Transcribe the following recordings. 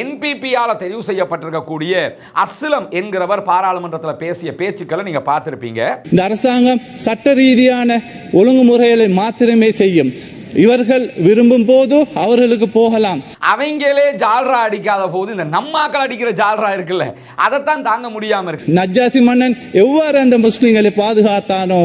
என்பிபியால் தெரிவு செய்யப்பட்டிருக்கக்கூடிய அஸ்லம் என்கிறவர் பாராளுமன்றத்தில் பேசிய பேச்சுக்களை நீங்க பார்த்துருப்பீங்க. இந்த அரசாங்கம் சட்ட ரீதியான ஒழுங்குமுறைகளை மாத்திரமே செய்யும். இவர்கள் விரும்பும் போது அவர்களுக்கு போகலாம். அவங்களே ஜால்ரா அடிக்காத போது இந்த நம்மாக்கள் அடிக்கிற ஜால்ரா இருக்குல்ல அதைத்தான் தாங்க முடியாம இருக்கு. நஜ்ஜாசி மன்னன் எவ்வாறு அந்த முஸ்லிம்களை பாதுகாத்தானோ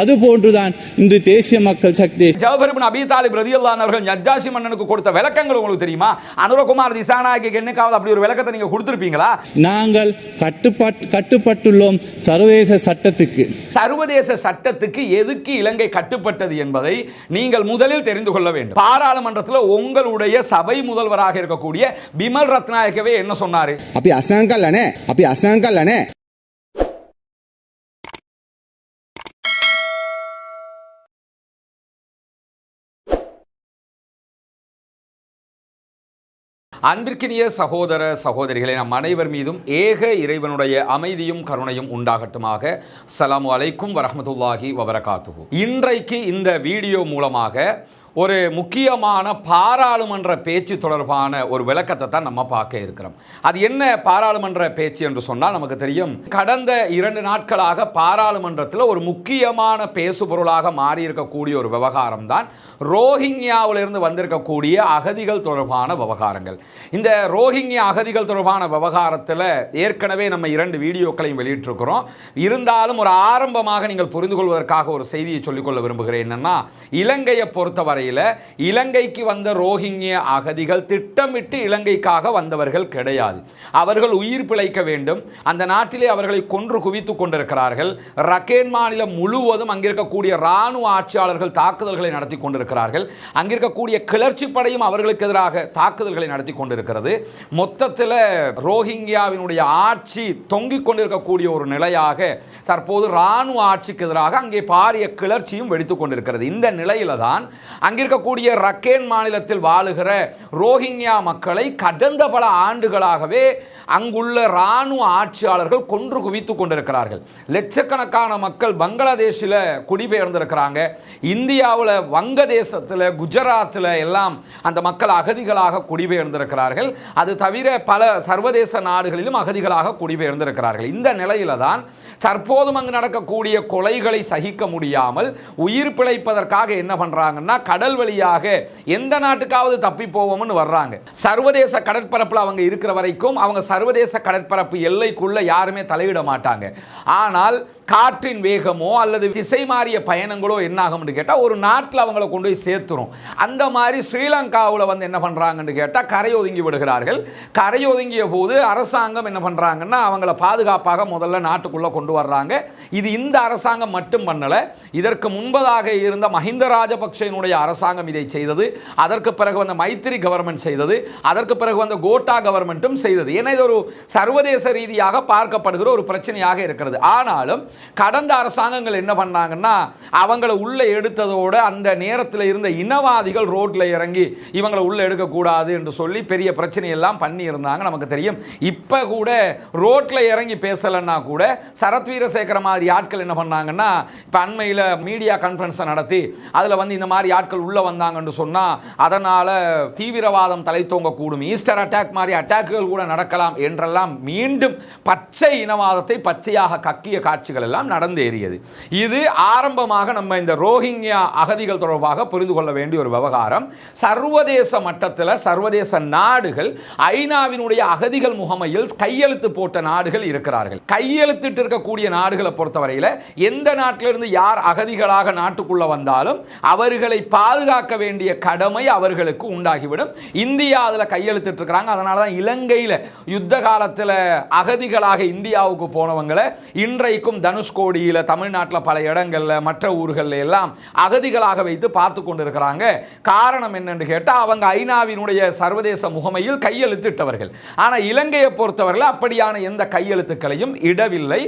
அது போன்றுதான் இன்று தேசிய மக்கள் சக்தி. ஜவஹர்பின் அபி தாலிப் ரதியுல்லான் அவர்கள் நஜ்ஜாசி மன்னனுக்கு கொடுத்த விளக்கங்கள் உங்களுக்கு தெரியுமா? அனுரகுமார் திசானாய்க்கு என்னைக்காவது அப்படி ஒரு விளக்கத்தை நீங்க கொடுத்திருப்பீங்களா? நாங்கள் கட்டுப்பாட் கட்டுப்பட்டுள்ளோம் சர்வதேச சட்டத்துக்கு. சர்வதேச சட்டத்துக்கு எதுக்கு இலங்கை கட்டுப்பட்டது என்பதை நீங்கள் முதலில் தெரிந்து கொள்ள வேண்டும். பாராளுமன்றத்தில் உங்களுடைய சபை முதல்வராக இருக்கக்கூடிய பிமல் ரத்நாயகவே என்ன சொன்னாரு? அன்பிற்கினிய சகோதர சகோதரிகளை நம் அனைவர் மீதும் ஏக இறைவனுடைய அமைதியும் கருணையும் உண்டாகட்டுமாக. சலாம் அலைக்கும் வரமத்துல்லாஹி வபரகாத்துகு இன்றைக்கு இந்த வீடியோ மூலமாக ஒரு முக்கியமான பாராளுமன்ற பேச்சு தொடர்பான ஒரு விளக்கத்தை தான் நம்ம பார்க்க இருக்கிறோம். அது என்ன பாராளுமன்ற பேச்சு என்று சொன்னால் நமக்கு தெரியும். கடந்த இரண்டு நாட்களாக பாராளுமன்றத்தில் ஒரு முக்கியமான பேசு பொருளாக மாறியிருக்கக்கூடிய ஒரு விவகாரம் தான் ரோஹிங்யாவிலிருந்து வந்திருக்கக்கூடிய அகதிகள் தொடர்பான விவகாரங்கள். இந்த ரோஹிங்யா அகதிகள் தொடர்பான விவகாரத்தில் ஏற்கனவே நம்ம இரண்டு வீடியோக்களையும் வெளியிட்டிருக்கிறோம். இருந்தாலும் ஒரு ஆரம்பமாக நீங்கள் புரிந்து கொள்வதற்காக ஒரு செய்தியை சொல்லிக்கொள்ள விரும்புகிறேன். என்னன்னா இலங்கையை பொறுத்தவரை பொறுத்தவரையில் இலங்கைக்கு வந்த ரோஹிங்கிய அகதிகள் திட்டமிட்டு இலங்கைக்காக வந்தவர்கள் கிடையாது. அவர்கள் உயிர் பிழைக்க வேண்டும். அந்த நாட்டிலே அவர்களை கொன்று குவித்து கொண்டிருக்கிறார்கள். ரக்கேன் மாநிலம் முழுவதும் அங்கிருக்கக்கூடிய இராணுவ ஆட்சியாளர்கள் தாக்குதல்களை நடத்தி கொண்டிருக்கிறார்கள். அங்கிருக்கக்கூடிய கிளர்ச்சி படையும் அவர்களுக்கு எதிராக தாக்குதல்களை நடத்தி கொண்டிருக்கிறது. மொத்தத்தில் ரோஹிங்கியாவினுடைய ஆட்சி தொங்கிக் கொண்டிருக்கக்கூடிய ஒரு நிலையாக தற்போது இராணுவ ஆட்சிக்கு எதிராக அங்கே பாரிய கிளர்ச்சியும் வெடித்துக் கொண்டிருக்கிறது. இந்த நிலையில தான் அங்கிருக்கக்கூடிய ரக்கேன் மாநிலத்தில் வாழுகிற ரோஹிங்யா மக்களை கடந்த பல ஆண்டுகளாகவே அங்குள்ள இராணுவ ஆட்சியாளர்கள் கொன்று குவித்துக் கொண்டிருக்கிறார்கள். லட்சக்கணக்கான மக்கள் பங்களாதேஷில் குடிபெயர்ந்திருக்கிறாங்க. இந்தியாவில் வங்கதேசத்தில் குஜராத்தில் எல்லாம் அந்த மக்கள் அகதிகளாக குடிபெயர்ந்திருக்கிறார்கள். அது தவிர பல சர்வதேச நாடுகளிலும் அகதிகளாக குடிபெயர்ந்திருக்கிறார்கள். இந்த நிலையில தான் தற்போதும் அங்கு நடக்கக்கூடிய கொலைகளை சகிக்க முடியாமல் உயிர் பிழைப்பதற்காக என்ன பண்றாங்கன்னா கடல் வழியாக எந்த நாட்டுக்காவது தப்பி போவோம்னு வர்றாங்க. சர்வதேச கடற்பரப்பில் அவங்க இருக்கிற வரைக்கும் அவங்க சர்வதேச கடற்பரப்பு எல்லைக்குள்ள யாருமே தலையிட மாட்டாங்க. ஆனால் காற்றின் வேகமோ அல்லது திசை மாறிய பயணங்களோ என்ன ஆகும்னு கேட்டால் ஒரு நாட்டில் அவங்கள கொண்டு போய் சேர்த்துரும். அந்த மாதிரி ஸ்ரீலங்காவில் வந்து என்ன பண்ணுறாங்கன்னு கேட்டால் கரையொதுங்கி விடுகிறார்கள். கரையொதுங்கிய போது அரசாங்கம் என்ன பண்ணுறாங்கன்னா அவங்கள பாதுகாப்பாக முதல்ல நாட்டுக்குள்ளே கொண்டு வர்றாங்க. இது இந்த அரசாங்கம் மட்டும் பண்ணலை இதற்கு முன்பதாக இருந்த மஹிந்த ராஜபக்சேனுடைய அரசாங்கம் இதை செய்தது. அதற்கு பிறகு வந்த மைத்திரி கவர்மெண்ட் செய்தது. அதற்கு பிறகு வந்த கோட்டா கவர்மெண்ட்டும் செய்தது. ஏன்னா இது ஒரு சர்வதேச ரீதியாக பார்க்கப்படுகிற ஒரு பிரச்சனையாக இருக்கிறது. ஆனாலும் கடந்த அரசாங்கங்கள் என்ன பண்ணாங்கன்னா அவங்கள உள்ள எடுத்ததோட அந்த நேரத்தில் இருந்த இனவாதிகள் ரோட்ல இறங்கி இவங்களை உள்ள எடுக்கக்கூடாது என்று சொல்லி பெரிய பிரச்சனை எல்லாம் பண்ணி இருந்தாங்க நமக்கு தெரியும். இப்போ கூட ரோட்ல இறங்கி பேசலைன்னா கூட சரத் வீரசேகர மாதிரி ஆட்கள் என்ன பண்ணாங்கன்னா இப்போ அண்மையில் மீடியா கான்ஃபரன்ஸை நடத்தி அதில் வந்து இந்த மாதிரி ஆட்கள் உள்ளே வந்தாங்கன்னு சொன்னால் அதனால் தீவிரவாதம் தலை தோங்கக்கூடும் ஈஸ்டர் அட்டாக் மாதிரி அட்டாக்குகள் கூட நடக்கலாம் என்றெல்லாம் மீண்டும் பச்சை இனவாதத்தை பச்சையாக கக்கிய காட்சிகள் எல்லாம் நடந்தேறியது. இது ஆரம்பமாக நம்ம இந்த ரோஹிங்யா அகதிகள் தொடர்பாக புரிந்து கொள்ள வேண்டிய ஒரு விவகாரம். சர்வதேச மட்டத்தில் சர்வதேச நாடுகள் ஐநாவினுடைய அகதிகள் முகமையில் கையெழுத்து போட்ட நாடுகள் இருக்கிறார்கள். கையெழுத்திட்டு இருக்கக்கூடிய நாடுகளை பொறுத்தவரையில் எந்த நாட்டிலிருந்து யார் அகதிகளாக நாட்டுக்குள்ள வந்தாலும் அவர்களை பாதுகாக்க வேண்டிய கடமை அவர்களுக்கு உண்டாகிவிடும். இந்தியா அதில் கையெழுத்திட்டு இருக்கிறாங்க. அதனால தான் இலங்கையில் யுத்த காலத்தில் அகதிகளாக இந்தியாவுக்கு போனவங்களை இன்றைக்கும் தனுஷ்கோடியில் தமிழ்நாட்டில் பல இடங்களில் மற்ற ஊர்களில் எல்லாம் அகதிகளாக வைத்து பார்த்து கொண்டிருக்கிறாங்க. காரணம் என்னன்னு கேட்டால் அவங்க ஐநாவினுடைய சர்வதேச முகமையில் கையெழுத்திட்டவர்கள் ஆனால் இலங்கையை பொறுத்தவர்கள் அப்படியான எந்த கையெழுத்துக்களையும் இடவில்லை.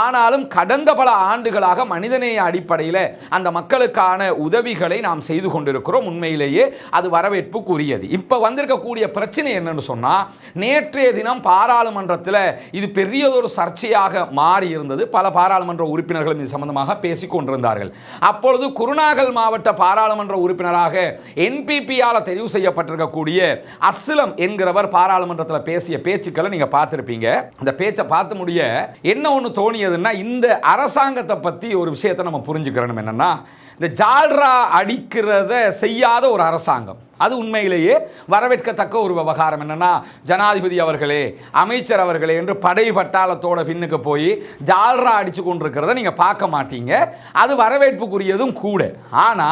ஆனாலும் கடந்த பல ஆண்டுகளாக மனிதநேய அடிப்படையில் அந்த மக்களுக்கான உதவிகளை நாம் செய்து கொண்டிருக்கிறோம். உண்மையிலேயே அது வரவேற்புக்குரியது. இப்போ வந்திருக்கக்கூடிய பிரச்சனை என்னன்னு சொன்னால் நேற்றைய தினம் பாராளுமன்றத்தில் இது பெரியதொரு சர்ச்சையாக மாறி இருந்தது பல பாரா பாராளுமன்ற உறுப்பினர்களும் இது சம்பந்தமாக பேசிக் கொண்டிருந்தார்கள். அப்பொழுது குருநாகல் மாவட்ட பாராளுமன்ற உறுப்பினராக என்பிபியால் தெரிவு செய்யப்பட்டிருக்கக்கூடிய அஸ்லம் என்கிறவர் பாராளுமன்றத்தில் பேசிய பேச்சுக்களை நீங்க பார்த்திருப்பீங்க. அந்த பேச்சை பார்த்து முடிய என்ன ஒன்று தோணியதுன்னா இந்த அரசாங்கத்தை பற்றி ஒரு விஷயத்தை நம்ம புரிஞ்சுக்கிறோம் என்னன்னா இந்த ஜால்ரா அடிக்கிறத செய்யாத ஒரு அரசாங்கம். அது உண்மையிலேயே வரவேற்கத்தக்க ஒரு விவகாரம். என்னன்னா ஜனாதிபதி அவர்களே அமைச்சர் அவர்களே என்று படை பட்டாளத்தோட பின்னுக்கு போய் ஜால்ரா அடிச்சு கொண்டிருக்கிறத நீங்க பார்க்க மாட்டீங்க. அது வரவேற்புக்குரியதும் கூட. ஆனா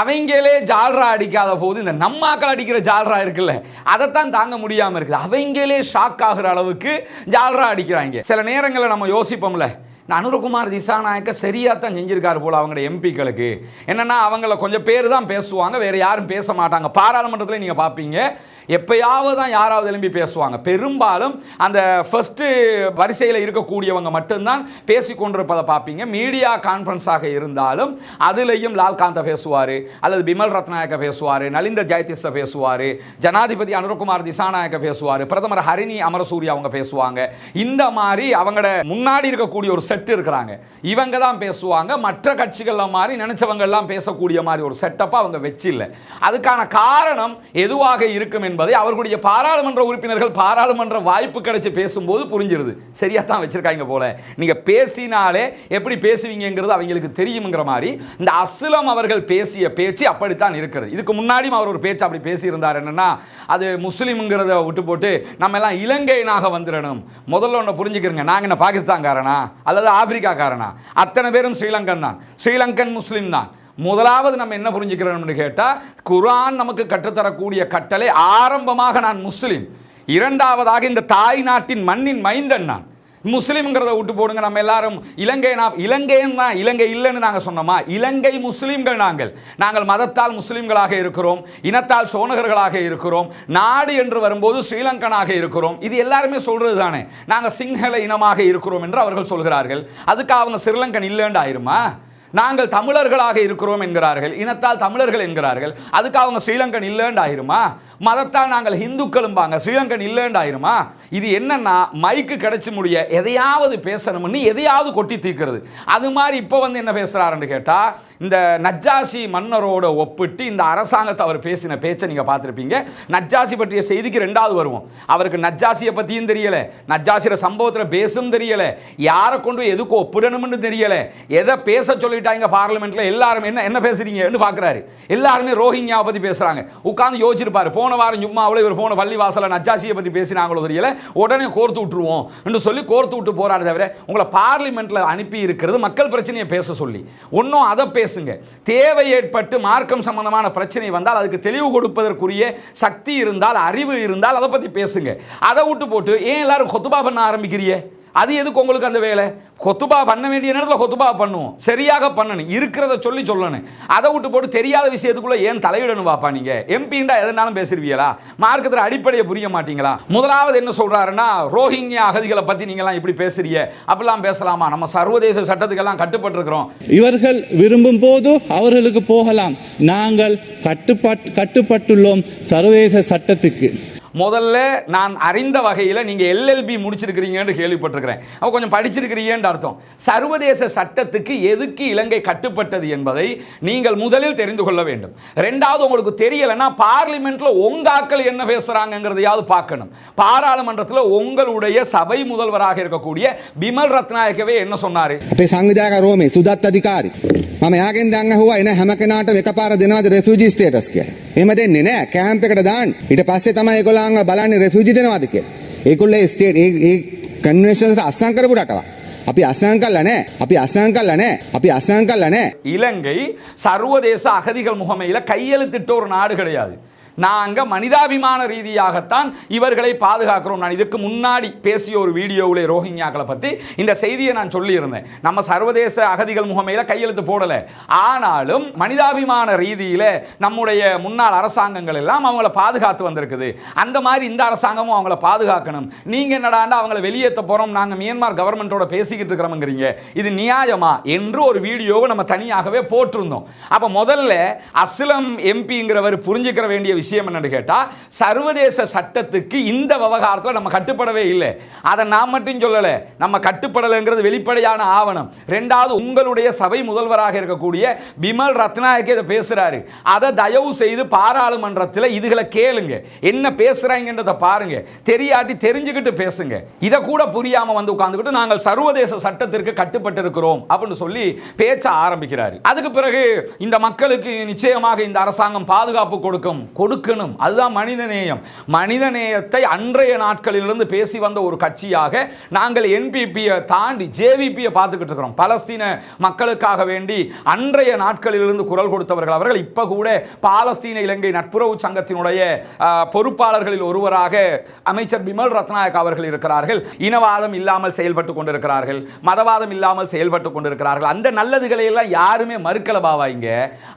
அவங்களே ஜால்ரா அடிக்காத போது இந்த நம்மாக்கள் அடிக்கிற ஜால்ரா இருக்குல்ல அதைத்தான் தாங்க முடியாமல் இருக்குது. அவங்களே ஷாக் ஆகிற அளவுக்கு ஜால்ரா அடிக்கிறாங்க. சில நேரங்களில் நம்ம யோசிப்போம்ல இந்த அனுரகுமார் திசாநாயக்க சரியாக தான் செஞ்சிருக்காரு போல் அவங்களோட எம்பிக்களுக்கு. என்னென்னா அவங்கள கொஞ்சம் பேர் தான் பேசுவாங்க வேறு யாரும் பேச மாட்டாங்க. பாராளுமன்றத்தில் நீங்கள் பார்ப்பீங்க எப்பயாவது தான் யாராவது எழும்பி பேசுவாங்க. பெரும்பாலும் அந்த ஃபஸ்ட்டு வரிசையில் இருக்கக்கூடியவங்க மட்டும்தான் பேசி கொண்டிருப்பதை பார்ப்பீங்க. மீடியா கான்ஃபரன்ஸாக இருந்தாலும் அதுலேயும் லால்காந்த பேசுவார் அல்லது பிமல் ரத்நாயக்க பேசுவார் நலிந்த ஜெயதிஸ பேசுவார் ஜனாதிபதி அனுரகுமார் திசாநாயக்க பேசுவார் பிரதமர் ஹரிணி அமரசூரி அவங்க பேசுவாங்க. இந்த மாதிரி அவங்களோட முன்னாடி இருக்கக்கூடிய ஒரு செட் இருக்கிறாங்க. இவங்க தான் பேசுவாங்க. மற்ற கட்சிகளில் மாதிரி நினைச்சவங்க எல்லாம் பேசக்கூடிய மாதிரி ஒரு செட்டப்பாக அவங்க வச்சில்ல. அதுக்கான காரணம் எதுவாக இருக்கும் என்பதை அவர்களுடைய பாராளுமன்ற உறுப்பினர்கள் பாராளுமன்ற வாய்ப்பு கிடைச்சி பேசும்போது புரிஞ்சிருது. சரியா தான் வச்சிருக்காங்க போல. நீங்க பேசினாலே எப்படி பேசுவீங்கங்கிறது அவங்களுக்கு தெரியுங்கிற மாதிரி இந்த அஸ்லம் அவர்கள் பேசிய பேச்சு அப்படித்தான் இருக்கிறது. இதுக்கு முன்னாடியும் அவர் ஒரு பேச்சு அப்படி பேசியிருந்தார். என்னன்னா அது முஸ்லீம்ங்கிறத விட்டு போட்டு நம்ம எல்லாம் இலங்கையினாக வந்துடணும் முதல்ல ஒன்று புரிஞ்சுக்கிறங்க. நாங்கள் என்ன பாகிஸ்தான்காரனா? அல்லது ஆப்பிரிக்காக்காரனா? அத்தனை பேரும் ஸ்ரீலங்கன் தான். ஸ்ரீலங்கன் முஸ்லீம் தான். முதலாவது நம்ம என்ன புரிஞ்சுக்கிறோம்னு கேட்டால் குரான் நமக்கு கற்றுத்தரக்கூடிய கட்டளை ஆரம்பமாக நான் முஸ்லீம். இரண்டாவதாக இந்த தாய் நாட்டின் மண்ணின் மைந்தன் நான். முஸ்லீம்ங்கிறத விட்டு போடுங்க நம்ம எல்லாரும் இலங்கை நான் இலங்கைன்னு தான் இலங்கை இல்லைன்னு நாங்கள் சொன்னோமா? இலங்கை முஸ்லீம்கள் நாங்கள். நாங்கள் மதத்தால் முஸ்லீம்களாக இருக்கிறோம் இனத்தால் சோனகர்களாக இருக்கிறோம் நாடு என்று வரும்போது ஸ்ரீலங்கனாக இருக்கிறோம். இது எல்லாருமே சொல்கிறது தானே. நாங்கள் சிங்கள இனமாக இருக்கிறோம் என்று அவர்கள் சொல்கிறார்கள். அதுக்கு அவங்க ஸ்ரீலங்கன் இல்லைன்னு ஆயிருமா? நாங்கள் தமிழர்களாக இருக்கிறோம் என்கிறார்கள். இனத்தால் தமிழர்கள் என்கிறார்கள். அதுக்கு அவங்க ஸ்ரீலங்கன் இல்லைன்னு ஆயிருமா மதத்தால் நாங்கள் இந்துக்களும்பாங்க ஸ்ரீலங்கன் இல்லைன்னு ஆயிருமா? இது என்னன்னா மைக்கு கிடைச்சி முடிய எதையாவது பேசணும்னு எதையாவது கொட்டி தீர்க்கிறது. அது மாதிரி இப்போ வந்து என்ன பேசுகிறாருன்னு கேட்டால் இந்த நஜ்ஜாசி மன்னரோட ஒப்பிட்டு இந்த அரசாங்கத்தை அவர் பேசின பேச்சை நீங்கள் பார்த்துருப்பீங்க. நஜ்ஜாசி பற்றிய செய்திக்கு ரெண்டாவது வருவோம். அவருக்கு நஜ்ஜாசியை பற்றியும் தெரியலை. நஜ்ஜாசியோட சம்பவத்தில் பேசும் தெரியலை. யாரை கொண்டு எதுக்கு ஒப்பிடணும்னு தெரியலை. எதை பேச சொல்லிட்டாங்க பார்லிமெண்ட்டில் எல்லாரும் என்ன என்ன பேசுறீங்கன்னு பார்க்குறாரு. எல்லாருமே ரோஹிங்யாவை பற்றி பேசுகிறாங்க உட்காந்து யோசிச்சிருப்பாரு. போன போன வாரம் சும்மா அவ்வளோ இவர் போன பள்ளி வாசலில் நஜாசியை பற்றி பேசினாங்களோ தெரியல. உடனே கோர்த்து விட்டுருவோம் என்று சொல்லி கோர்த்து விட்டு போறாரு தவிர உங்களை பார்லிமெண்ட்டில் அனுப்பி இருக்கிறது மக்கள் பிரச்சனையை பேச சொல்லி. ஒன்றும் அதை பேசுங்க. தேவை ஏற்பட்டு மார்க்கம் சம்பந்தமான பிரச்சனை வந்தால் அதுக்கு தெளிவு கொடுப்பதற்குரிய சக்தி இருந்தால் அறிவு இருந்தால் அதை பற்றி பேசுங்க. அதை விட்டு போட்டு ஏன் எல்லாரும் கொத்துபா பண்ண ஆரம்பிக்கிறியே அது எதுக்கு உங்களுக்கு அந்த வேலை? கொத்துபா பண்ண வேண்டிய நேரத்தில் கொத்துபா பண்ணுவோம். சரியாக பண்ணணும். இருக்கிறத சொல்லி சொல்லணும். அதை விட்டு போட்டு தெரியாத விஷயத்துக்குள்ள ஏன் தலையிடணும் பாப்பா நீங்க? எம்பின்டா எதனாலும் பேசுவீங்களா மார்க்கத்தில் அடிப்படையை புரிய மாட்டீங்களா? முதலாவது என்ன சொல்றாருன்னா ரோஹிங்கியா அகதிகளை பத்தி நீங்களாம் இப்படி பேசுறீங்க. அப்படிலாம் பேசலாமா? நம்ம சர்வதேச சட்டத்துக்கெல்லாம் கட்டுப்பட்டிருக்கிறோம். இவர்கள் விரும்பும் போது அவர்களுக்கு போகலாம். நாங்கள் கட்டுப்பாட் கட்டுப்பட்டுள்ளோம் சர்வதேச சட்டத்துக்கு. முதல்ல நான் அறிந்த வகையில் நீங்கள் எல்எல்பி முடிச்சிருக்கிறீங்கன்னு கேள்விப்பட்டிருக்கிறேன். அப்போ கொஞ்சம் படிச்சிருக்கிறீங்கன்னு அர்த்தம். சர்வதேச சட்டத்துக்கு எதுக்கு இலங்கை கட்டுப்பட்டது என்பதை நீங்கள் முதலில் தெரிந்து கொள்ள வேண்டும். ரெண்டாவது உங்களுக்கு தெரியலைன்னா பார்லிமெண்ட்டில் உங்காக்கள் என்ன பேசுகிறாங்கிறதையாவது பார்க்கணும். பாராளுமன்றத்தில் உங்களுடைய சபை முதல்வராக இருக்கக்கூடிய பிமல் ரத்நாயக்கவே என்ன சொன்னார்? இப்போ சங்குதாக சுதத் அதிகாரி මම යාගෙන් දන්න හුවා එන හැම කෙනාට එකපාර දෙනවද රෙෆියුජි ස්ටේටස් කියලා. එහෙම දෙන්නේ නෑ කැම්ප් එකට දාන්න. ඊට පස්සේ තමයි ඒගොල්ලන්ව බලන්නේ රෙෆියුජි දෙනවද කියලා. ඒගොල්ලෝ ඒ ස්ටේට් ඒ ඒ කන්වෙන්ෂන්ස් අස්සම් කරපු රටවක්. අපි අස්සම් කළා නෑ. අපි අස්සම් කළා නෑ. අපි අස්සම් කළා නෑ. இலங்கை சர்வதேச அகதிகள் முகமையில் கையெழுத்திட்ட ஒரு நாடு கிடையாது நாங்கள் மனிதாபிமான ரீதியாகத்தான் இவர்களை பாதுகாக்கிறோம். நான் இதுக்கு முன்னாடி பேசிய ஒரு வீடியோவில் ரோஹிங்யாக்களை பற்றி இந்த செய்தியை நான் சொல்லியிருந்தேன். நம்ம சர்வதேச அகதிகள் முகமையில் கையெழுத்து போடலை. ஆனாலும் மனிதாபிமான ரீதியில் நம்முடைய முன்னாள் அரசாங்கங்கள் எல்லாம் அவங்கள பாதுகாத்து வந்திருக்குது. அந்த மாதிரி இந்த அரசாங்கமும் அவங்கள பாதுகாக்கணும். நீங்க என்னடாண்டா அவங்கள வெளியேற்ற போறோம் நாங்கள் மியன்மார் கவர்மெண்ட்டோட பேசிக்கிட்டு இருக்கிறோம்ங்கிறீங்க. இது நியாயமா என்று ஒரு வீடியோவை நம்ம தனியாகவே போட்டிருந்தோம். அப்போ முதல்ல அஸ்லம் எம்பிங்கிறவர் புரிஞ்சுக்கிற வேண்டிய விஷயம் விஷயம் என்னன்னு கேட்டால் சர்வதேச சட்டத்துக்கு இந்த விவகாரத்தில் நம்ம கட்டுப்படவே இல்லை. அதை நான் மட்டும் சொல்லலை. நம்ம கட்டுப்படலைங்கிறது வெளிப்படையான ஆவணம். ரெண்டாவது உங்களுடைய சபை முதல்வராக இருக்கக்கூடிய பிமல் ரத்நாயக் இதை பேசுகிறாரு அதை தயவு செய்து பாராளுமன்றத்தில் இதுகளை கேளுங்க. என்ன பேசுகிறாங்கன்றதை பாருங்க. தெரியாட்டி தெரிஞ்சுக்கிட்டு பேசுங்க. இதை கூட புரியாமல் வந்து உட்காந்துக்கிட்டு நாங்கள் சர்வதேச சட்டத்திற்கு கட்டுப்பட்டு இருக்கிறோம் அப்படின்னு சொல்லி பேச்ச ஆரம்பிக்கிறாரு. அதுக்கு பிறகு இந்த மக்களுக்கு நிச்சயமாக இந்த அரசாங்கம் பாதுகாப்பு கொடுக்கும். கொடு கொடுக்கணும் அதுதான் மனிதநேயம் மனிதநேயத்தை அன்றைய நாட்களிலிருந்து பேசி வந்த ஒரு கட்சியாக நாங்கள் என்பிபியை தாண்டி ஜேவிபியை பார்த்துக்கிட்டு இருக்கிறோம். பலஸ்தீன மக்களுக்காக வேண்டி அன்றைய நாட்களிலிருந்து குரல் கொடுத்தவர்கள் அவர்கள் இப்போ கூட பாலஸ்தீன இலங்கை நட்புறவு சங்கத்தினுடைய பொறுப்பாளர்களில் ஒருவராக அமைச்சர் பிமல் ரத்நாயக் அவர்கள் இருக்கிறார்கள். இனவாதம் இல்லாமல் செயல்பட்டு கொண்டிருக்கிறார்கள். மதவாதம் இல்லாமல் செயல்பட்டு கொண்டிருக்கிறார்கள். அந்த நல்லதுகளை எல்லாம் யாருமே மறுக்கல பாவா இங்க.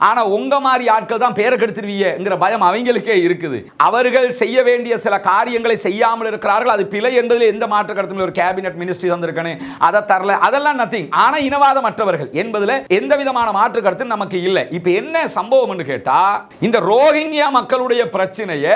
ஆனா உங்க மாதிரி ஆட்கள் தான் பேரை கெடுத்துருவீங்கிற பயம் அவங்க அவங்களுக்கே இருக்குது. அவர்கள் செய்ய வேண்டிய சில காரியங்களை செய்யாமல் இருக்கிறார்கள். அது பிழை என்பதில் எந்த மாற்று கருத்தும் ஒரு கேபினட் மினிஸ்ட்ரி தந்திருக்கணும் அதை தரல. அதெல்லாம் நத்திங் ஆனால் இனவாதம் மற்றவர்கள் என்பதில் எந்த விதமான மாற்று கருத்து நமக்கு இல்லை. இப்போ என்ன சம்பவம்னு கேட்டா இந்த ரோஹிங்கியா மக்களுடைய பிரச்சனையை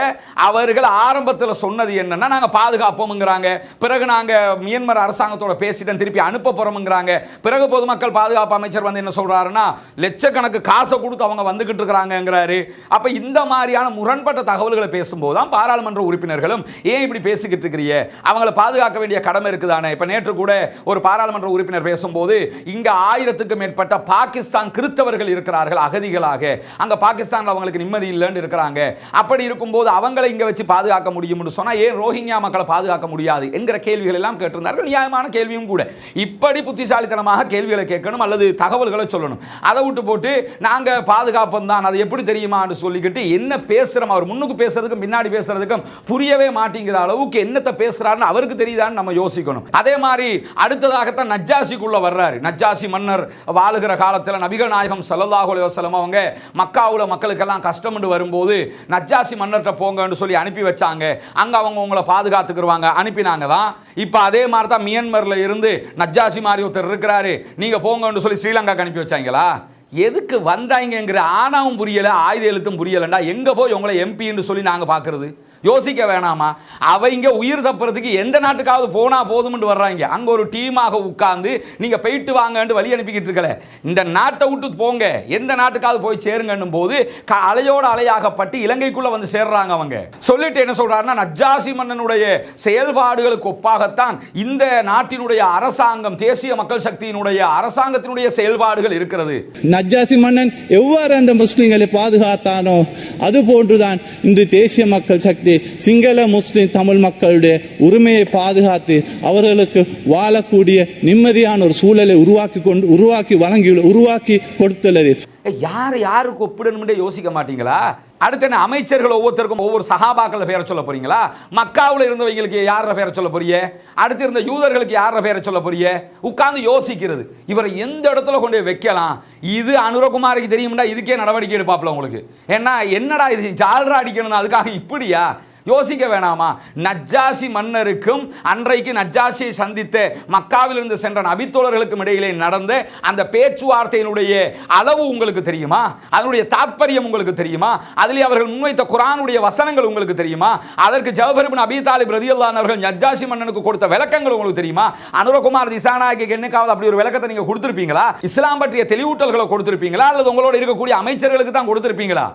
அவர்கள் ஆரம்பத்தில் சொன்னது என்னன்னா நாங்கள் பாதுகாப்போம்ங்கிறாங்க. பிறகு நாங்கள் மியான்மர் அரசாங்கத்தோட பேசிட்டோம் திருப்பி அனுப்ப போறோம்ங்கிறாங்க. பிறகு பொதுமக்கள் பாதுகாப்பு அமைச்சர் வந்து என்ன சொல்றாருன்னா லட்சக்கணக்கு காசை கொடுத்து அவங்க வந்துகிட்டு இருக்கிறாங்கிறாரு அப்ப இந்த மாதிரியான முரண்பட்ட தகவல்களை பேசும்போது தான் பாராளுமன்ற உறுப்பினர்களும் ஏன் இப்படி பேசிக்கிட்டு இருக்கிறீ அவங்கள பாதுகாக்க வேண்டிய கடமை இருக்குதானே? இப்போ நேற்று கூட ஒரு பாராளுமன்ற உறுப்பினர் பேசும்போது இங்க ஆயிரத்துக்கும் மேற்பட்ட பாகிஸ்தான் கிறிஸ்தவர்கள் இருக்கிறார்கள் அகதிகளாக. அங்க பாகிஸ்தானில் அவங்களுக்கு நிம்மதி இல்லைன்னு இருக்கிறாங்க. அப்படி இருக்கும்போது அவங்களை இங்க வச்சு பாதுகாக்க முடியும்னு சொன்னா ஏன் ரோஹிங்யா மக்களை பாதுகாக்க முடியாது? என்கிற கேள்விகள் எல்லாம் கேட்டிருந்தார்கள். நியாயமான கேள்வியும் கூட. இப்படி புத்திசாலித்தனமாக கேள்விகளை கேட்கணும் அல்லது தகவல்களை சொல்லணும். அதை விட்டு போட்டு நாங்க பாதுகாப்பம் தான் அது எப்படி தெரியுமான்னு சொல்லிக்கிட்டு என்ன பேசுகிறோம் அவர் முன்னுக்கு பேசுறதுக்கும் பின்னாடி பேசுறதுக்கும் புரியவே மாட்டேங்கிற அளவுக்கு என்னத்தை பேசுறாருன்னு அவருக்கு தெரியுதான்னு நம்ம யோசிக்கணும். அதே மாதிரி அடுத்ததாகத்தான் நஜ்ஜாசிக்குள்ள வர்றாரு. நஜ்ஜாசி மன்னர் வாழுகிற காலத்தில் நபிகள் நாயகம் ஸல்லல்லாஹு அலைஹி அவங்க மக்காவுல மக்களுக்கெல்லாம் கஷ்டம்னு வரும்போது நஜ்ஜாசி மன்னர்கிட்ட போங்கன்னு சொல்லி அனுப்பி வச்சாங்க. அங்க அவங்க உங்களை பாதுகாத்துக்குருவாங்க. அனுப்பினாங்க தான் இப்போ அதே மாதிரி தான் மியான்மர்ல இருந்து நஜ்ஜாசி மாதிரி ஒருத்தர் இருக்கிறாரு. நீங்க போங்கன்னு சொல்லி ஸ்ரீலங்காக்கு அனுப்பி வச்சாங்களா? எதுக்கு வந்தாங்கங்கிற ஆணாவும் புரியலை ஆயுத எழுத்தும் புரியலைண்டா எங்கே போய் உங்களை எம்பின்னு சொல்லி நாங்கள் பார்க்கறது யோசிக்க வேணாமா? அவங்க உயிர் தப்புறதுக்கு எந்த நாட்டுக்காவது போனால் போதும்னு வர்றாங்க. அங்கே ஒரு டீமாக உட்கார்ந்து நீங்கள் போயிட்டு வாங்கன்னு வழி அனுப்பிக்கிட்டு இருக்கல. இந்த நாட்டை விட்டு போங்க. எந்த நாட்டுக்காவது போய் சேருங்கன்னும் போது க- அலையோடு அலையாகப்பட்டு இலங்கைக்குள்ளே வந்து சேர்றாங்க அவங்க. சொல்லிட்டு என்ன சொல்கிறாருன்னா நஜ்ஜாசி மன்னனுடைய செயல்பாடுகளுக்கு ஒப்பாகத்தான் இந்த நாட்டினுடைய அரசாங்கம் தேசிய மக்கள் சக்தியினுடைய அரசாங்கத்தினுடைய செயல்பாடுகள் இருக்கிறது. நஜ்ஜாசி மன்னன் எவ்வாறு அந்த முஸ்லிம்களை பாதுகாத்தானோ அது போன்றுதான் இன்று தேசிய மக்கள் சக்தி சிங்கள முஸ்லிம் தமிழ் மக்களுடைய உரிமையை பாதுகாத்து அவர்களுக்கு வாழக்கூடிய நிம்மதியான ஒரு சூழலை உருவாக்கி கொண்டு உருவாக்கி வழங்கி உருவாக்கி கொடுத்துள்ளது. யார் யாருக்கு ஒப்பிடணும்னே யோசிக்க மாட்டீங்களா? அடுத்து என்ன அமைச்சர்கள் ஒவ்வொருத்தருக்கும் ஒவ்வொரு சகாபாக்கள் பேரை சொல்ல போறீங்களா? மக்காவில் இருந்தவங்களுக்கு யார பேரை சொல்ல போறிய? அடுத்து இருந்த யூதர்களுக்கு யார பேரை சொல்ல போறிய? உட்கார்ந்து யோசிக்கிறது. இவரை எந்த இடத்துல கொண்டு போய் வைக்கலாம்? இது அனுரகுமாருக்கு தெரியும்டா இதுக்கே நடவடிக்கை எடுப்பாப்ல உங்களுக்கு. ஏன்னா என்னடா இது ஜால்ரா அடிக்கணும் அதுக்காக இப்படியா? யோசிக்க வேணாமா? நஜ்ஜாசி மன்னருக்கும் அன்றைக்கு நஜ்ஜாசியை சந்தித்த மக்காவிலிருந்து சென்ற நபித்தோழர்களுக்கும் இடையிலே நடந்த அந்த பேச்சுவார்த்தையினுடைய அளவு உங்களுக்கு தெரியுமா? அதனுடைய தாற்பயம் உங்களுக்கு தெரியுமா? அதிலே அவர்கள் முன்வைத்த குரானுடைய வசனங்கள் உங்களுக்கு தெரியுமா? அதற்கு ஜவஹர்பின் அபி தாலிப் ரதியல்லான் அவர்கள் நஜ்ஜாசி மன்னனுக்கு கொடுத்த விளக்கங்கள் உங்களுக்கு தெரியுமா? அனுரகுமார் திசானாய்க்கு என்னைக்காவது அப்படி ஒரு விளக்கத்தை நீங்க கொடுத்துருப்பீங்களா? இஸ்லாம் பற்றிய தெளிவூட்டல்களை கொடுத்துருப்பீங்களா? அல்லது உங்களோட இருக்கக்கூடிய அமைச்சர்களுக்கு தான் கொடுத்திருப்பீங்களா?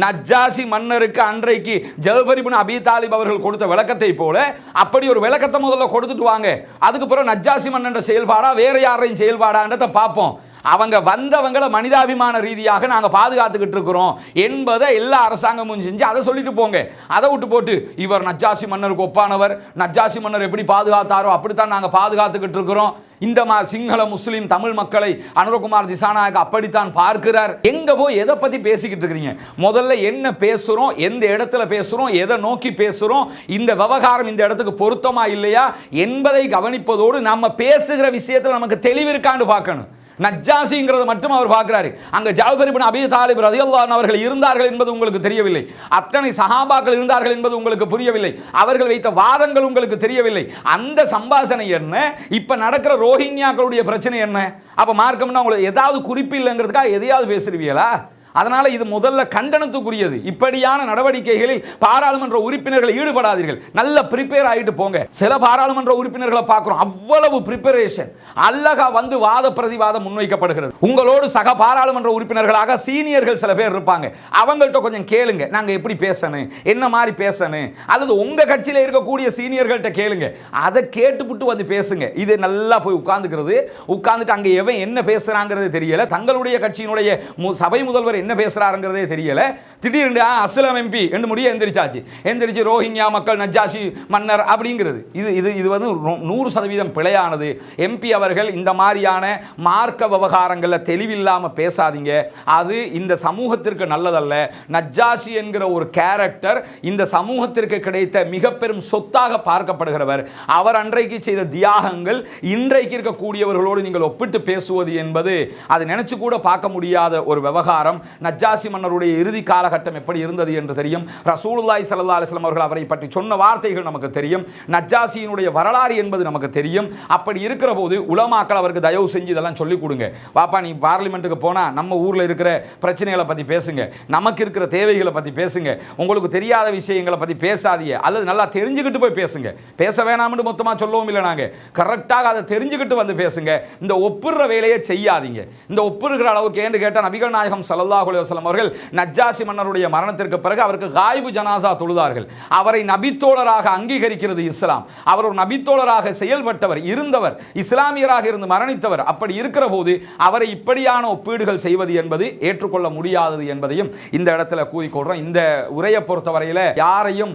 நஜ்ஜாசி மன்னருக்கு அன்றைக்கு ஜல்பரிபின் அபி தாலிப் அவர்கள் கொடுத்த விளக்கத்தை போல அப்படி ஒரு விளக்கத்தை முதல்ல கொடுத்துட்டு வாங்க. அதுக்கு பிறகு நஜ்ஜாசி மன்னன்ற செயல்பாடா வேற யாரையும் செயல்பாடான்றதை பார்ப்போம். அவங்க வந்தவங்களை மனிதாபிமான ரீதியாக நாங்கள் பாதுகாத்துக்கிட்டு இருக்கிறோம் என்பதை எல்லா அரசாங்கமும் செஞ்சு அதை சொல்லிட்டு போங்க. அதை விட்டு போட்டு இவர் நஜ்ஜாசி மன்னருக்கு ஒப்பானவர் நஜ்ஜாசி மன்னர் எப்படி பாதுகாத்தாரோ அப்படித்தான் நாங்கள் பாதுகாத்துக்கிட்டு இருக்கிறோம். இந்த மாதிரி சிங்கள முஸ்லீம் தமிழ் மக்களை அனுரகுமார் திசாநாயக் அப்படித்தான் பார்க்கிறார். எங்க போய் எதை பத்தி பேசிக்கிட்டு இருக்கிறீங்க? முதல்ல என்ன பேசுறோம் எந்த இடத்துல பேசுறோம் எதை நோக்கி பேசுறோம் இந்த விவகாரம் இந்த இடத்துக்கு பொருத்தமா இல்லையா என்பதை கவனிப்பதோடு நம்ம பேசுகிற விஷயத்தில் நமக்கு தெளிவு இருக்கான்னு பார்க்கணும். நஜ்ஜாசிங்கிறது மட்டும் அவர் பார்க்குறாரு. அங்கே ஜாபரிபின் அபி தாலிப் ரதியல்லான் அவர்கள் இருந்தார்கள் என்பது உங்களுக்கு தெரியவில்லை. அத்தனை சஹாபாக்கள் இருந்தார்கள் என்பது உங்களுக்கு புரியவில்லை. அவர்கள் வைத்த வாதங்கள் உங்களுக்கு தெரியவில்லை. அந்த சம்பாஷணை என்ன? இப்போ நடக்கிற ரோஹிங்யாக்களுடைய பிரச்சனை என்ன? அப்போ மார்க்கம்னா உங்களுக்கு ஏதாவது குறிப்பு இல்லைங்கிறதுக்காக எதையாவது பேசுறீங்களா? அதனால் இது முதல்ல கண்டனத்துக்குரியது. இப்படியான நடவடிக்கைகளில் பாராளுமன்ற உறுப்பினர்கள் ஈடுபடாதீர்கள். நல்ல ப்ரிப்பேர் ஆகிட்டு போங்க. சில பாராளுமன்ற உறுப்பினர்களை பார்க்குறோம். அவ்வளவு ப்ரிப்பரேஷன் அல்லகா வந்து வாத பிரதிவாதம் முன்வைக்கப்படுகிறது. உங்களோடு சக பாராளுமன்ற உறுப்பினர்களாக சீனியர்கள் சில பேர் இருப்பாங்க. அவங்கள்ட்ட கொஞ்சம் கேளுங்க. நாங்கள் எப்படி பேசணும்? என்ன மாதிரி பேசணும்? அல்லது உங்கள் கட்சியில் இருக்கக்கூடிய சீனியர்கள்ட்ட கேளுங்க. அதை கேட்டுப்புட்டு வந்து பேசுங்க. இது நல்லா போய் உட்கார்ந்துக்கிறது. உட்கார்ந்துட்டு அங்கே எவன் என்ன பேசுகிறாங்கிறது தெரியல. தங்களுடைய கட்சியினுடைய மு- சபை முதல்வர் என்ன பேசுகிறாருங்கிறதே தெரியல. திடீர்னு ஆ, எம்பி. என்று முடிய எந்திரிச்சாச்சு. எந்திரிச்சு ரோஹிங்யா மக்கள் நஜாஷி மன்னர் அப்படிங்கிறது. இது இது இது வந்து நூ- நூறு சதவீதம் பிழையானது. எம்பி அவர்கள் இந்த மாதிரியான மார்க்க விவகாரங்களில் தெளிவில்லாமல் பேசாதீங்க. அது இந்த சமூகத்திற்கு நல்லதல்ல. நஜாஷி என்கிற ஒரு கேரக்டர் இந்த சமூகத்திற்கு கிடைத்த மிக பெரும் சொத்தாக பார்க்கப்படுகிறவர். அவர் அன்றைக்கு செய்த தியாகங்கள் இன்றைக்கு இருக்கக்கூடியவர்களோடு நீங்கள் ஒப்பிட்டு பேசுவது என்பது அதை நினைச்சு கூட பார்க்க முடியாத ஒரு விவகாரம். நஜாசி மன்னருடைய இறுதி காலகட்டம் எப்படி இருந்தது என்று தெரியும். ரசூலுல்லாய் சல்லா அலிஸ்லாம் அவர்கள் அவரை பற்றி சொன்ன வார்த்தைகள் நமக்கு தெரியும். நஜாசியினுடைய வரலாறு என்பது நமக்கு தெரியும். அப்படி இருக்கிற போது உலமாக்கள் அவருக்கு தயவு செஞ்சு இதெல்லாம் சொல்லிக் கொடுங்க. வாப்பா நீ பார்லிமெண்ட்டுக்கு போனா நம்ம ஊரில் இருக்கிற பிரச்சனைகளை பத்தி பேசுங்க. நமக்கு இருக்கிற தேவைகளை பத்தி பேசுங்க. உங்களுக்கு தெரியாத விஷயங்களை பத்தி பேசாதீங்க. அல்லது நல்லா தெரிஞ்சுக்கிட்டு போய் பேசுங்க. பேச வேணாம்னு மொத்தமாக சொல்லவும் இல்லை நாங்க. கரெக்டாக அதை தெரிஞ்சுக்கிட்டு வந்து பேசுங்க. இந்த ஒப்புற வேலையை செய்யாதீங்க. இந்த ஒப்புறுகிற அளவுக்கு ஏன்னு கேட்டால் நபிகள் நாயகம் ஸல்லல்லாஹு சல்லாஹ் அலுவலம் அவர்கள் நஜ்ஜாசி மன்னருடைய மரணத்திற்கு பிறகு அவருக்கு காய்பு ஜனாசா தொழுதார்கள். அவரை நபித்தோழராக அங்கீகரிக்கிறது இஸ்லாம். அவர் ஒரு நபித்தோழராக செயல்பட்டவர் இருந்தவர் இஸ்லாமியராக இருந்து மரணித்தவர். அப்படி இருக்கிற போது அவரை இப்படியான ஒப்பீடுகள் செய்வது என்பது ஏற்றுக்கொள்ள முடியாதது என்பதையும் இந்த இடத்துல கூறிக்கொள்றோம். இந்த உரையை பொறுத்தவரையில் யாரையும்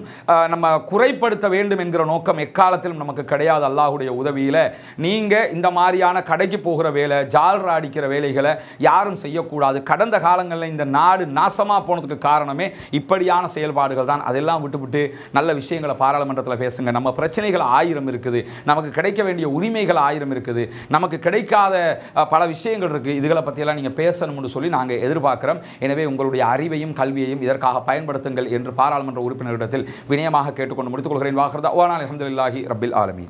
நம்ம குறைப்படுத்த வேண்டும் என்கிற நோக்கம் எக்காலத்திலும் நமக்கு கிடையாது அல்லாஹுடைய உதவியில். நீங்கள் இந்த மாதிரியான கடைக்கு போகிற வேலை ஜால்ரா அடிக்கிற வேலைகளை யாரும் செய்யக்கூடாது. கடந்த காலங்களில் இந்த நாடு நாசமாக போனதுக்கு காரணமே இப்படியான செயல்பாடுகள் தான். அதெல்லாம் விட்டுவிட்டு நல்ல விஷயங்களை பாராளுமன்றத்தில் பேசுங்க. நம்ம பிரச்சனைகள் ஆயிரம் இருக்குது. நமக்கு கிடைக்க வேண்டிய உரிமைகள் ஆயிரம் இருக்குது. நமக்கு கிடைக்காத பல விஷயங்கள் இருக்கு. இதுகளை பற்றியெல்லாம் நீங்கள் பேசணும்னு சொல்லி நாங்கள் எதிர்பார்க்கிறோம். எனவே உங்களுடைய அறிவையும் கல்வியையும் இதற்காக பயன்படுத்துங்கள் என்று பாராளுமன்ற உறுப்பினரிடத்தில் வினயமாக கேட்டுக்கொண்டு முடித்துக் கொள்கிறேன். வாகர்தா. ஓனால் அஹமதுல்லாஹி ரபில் ஆலமி